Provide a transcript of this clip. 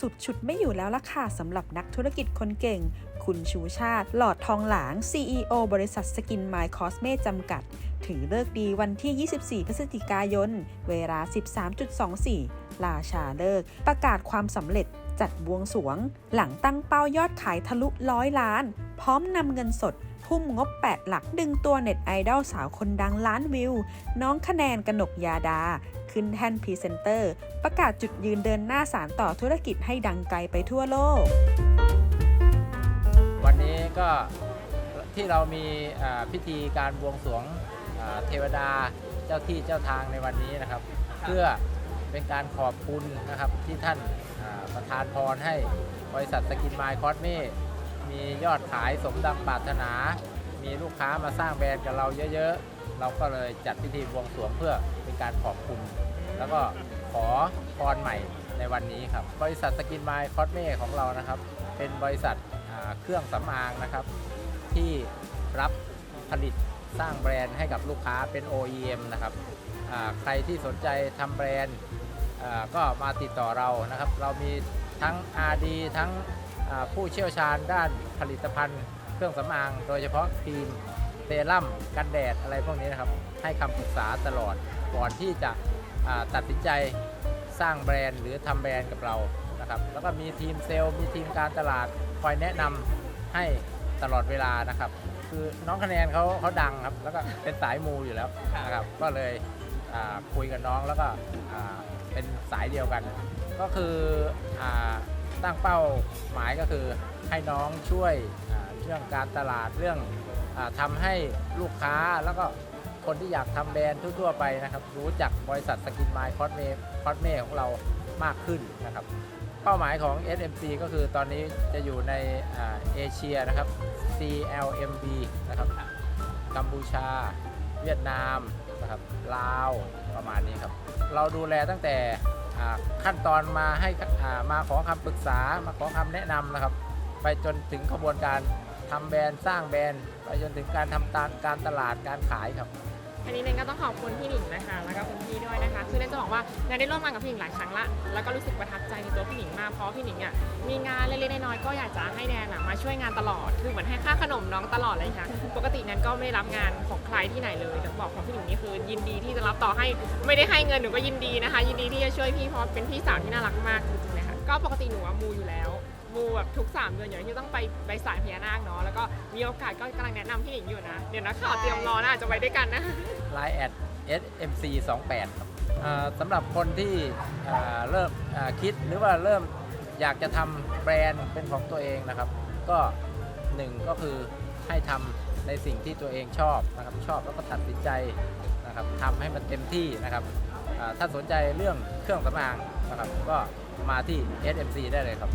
สุดฉุดไม่อยู่แล้วล่ะค่ะสำหรับนักธุรกิจคนเก่ง คุณชูชาติ หลอดทองหลาง CEO บริษัทสกินไมล์คอสเมจำกัด ถือเลิกดีวันที่ 24 พฤศจิกายน เวลา 13.24 ราชาเลิก ประกาศความสำเร็จจัดบวงสวง หลังตั้งเป้ายอดขายทะลุร้อยล้าน พร้อมนำเงินสดพุ่มงบ 8 หลักดึงตัวเน็ตไอดอลสาวคนดังล้านวิว น้องคะแนนกนกยาดา ขึ้นแท่นพรีเซนเตอร์ ประกาศจุดยืนเดินหน้าสารต่อธุรกิจให้ดังไกลไปทั่วโลก ก็ที่เรามีอ่าพิธีการบวงสรวงอ่าเทวดาเจ้าที่เจ้าทางในวันนี้นะครับ เพื่อเป็นการขอบคุณนะครับที่ท่านอ่าประทานพรให้บริษัทสกินไมล์คอสเมมียอดขายสมดังปรารถนา มีลูกค้ามาสร้างแบรนด์กับเราเยอะๆ เราก็เลยจัดพิธีบวงสรวงเพื่อเป็นการขอบคุณ แล้วก็ขอพรใหม่ในวันนี้ครับ บริษัทสกินไมล์คอสเมของเรานะครับ เป็นบริษัทอ่า เครื่องสำอางนะครับ ที่รับผลิตสร้างแบรนด์ให้กับลูกค้าเป็น OEM นะครับใครที่สนใจทำแบรนด์ก็มาติดต่อเรานะครับ เรามีทั้ง RD ทั้งผู้เชี่ยวชาญด้านผลิตภัณฑ์ เครื่องสำอาง โดยเฉพาะครีมเซรั่มกันแดดอะไรพวกนี้นะครับ ให้คำปรึกษาตลอดก่อนที่จะตัดสินใจสร้างแบรนด์หรือทำแบรนด์กับเรา นะครับแล้วก็มีทีมเซลล์มีทีมการตลาดคอยแนะนำให้ตลอดเวลานะครับ คือน้องคะแนนเขาเขาดังครับ แล้วก็เป็นสายมูอยู่แล้วนะครับ ก็เลยคุยกับน้องแล้วก็เป็นสายเดียวกัน ก็คืออตั้งเป้าหมายก็คือให้น้องช่วยเรื่องการตลาดเรื่องอาทำให้ลูกค้าแล้วก็คนที่อยากทำแบรนด์ทั่วๆไปนะครับ รู้จักบริษัทสกินไมล์คอสเมคอสเมของเรามากขึ้นนะครับ ป้าหมายของ SMC ก็คือตอนนี้จะอยู่ในเอเชียนะครับ CLMB นะครับกัมพูชา เวียดนามนะครับลาวประมาณนี้ครับ เราดูแลตั้งแต่ขั้นตอนมาให้มาขอคำปรึกษามาขอคำแนะนำนะครับ ไปจนถึงขบวนการทำแบรนด์สร้างแบรนด์ไปจนถึงการทำตาการตลาดการขายครับ อันนี้เนนก็ต้องขอบคุณพี่หนิงนะคะ แล้วก็คุณพี่ด้วยนะคะคือเนนจะบอกว่าเนนได้ร่วมงานกับพี่หนิงหลายครั้งละแล้วก็รู้สึกประทับใจในตัวพี่หนิงมากเพราะพี่หนิงอะมีงานเล็กๆน้อยๆก็อยากจะให้แนนอะมาช่วยงานตลอดคือเหมือนให้ค่าขนมน้องตลอดเลยค่ะ ปกติแนนก็ไม่ได้รับงานของใครที่ไหนเลยแต่บอกของพี่หนิงนี่คือยินดีที่จะรับต่อให้ไม่ได้ให้เงินหนูก็ยินดีนะคะ ยินดีที่จะช่วยพี่เพราะเป็นพี่สาวที่น่ารักมากจริงๆนะคะก็ปกติหนูอะมูอยู่แล้ว แบบทุก 3 เดือนอย่างที่ต้องไปไปสายพญานาคเนาะแล้วก็มีโอกาสก็กำลังแนะนำพี่หนิงอยู่นะ เดี๋ยวนะข่าวเตรียมรอนะอาจจะไปด้วยกันนะ Line แอด SMC 28ครับอ่าสำหรับคนที่อ่าเริ่มอ่าคิดหรือว่าเริ่มอยากจะทำแบรนด์เป็นของตัวเองนะครับ ก็หนึ่งก็คือให้ทำในสิ่งที่ตัวเองชอบนะครับ ชอบแล้วก็ตัดสินใจนะครับทำให้มันเต็มที่นะครับอ่าถ้าสนใจเรื่องเครื่องสำอางนะครับ ก็มาที่ SMC ได้เลยครับ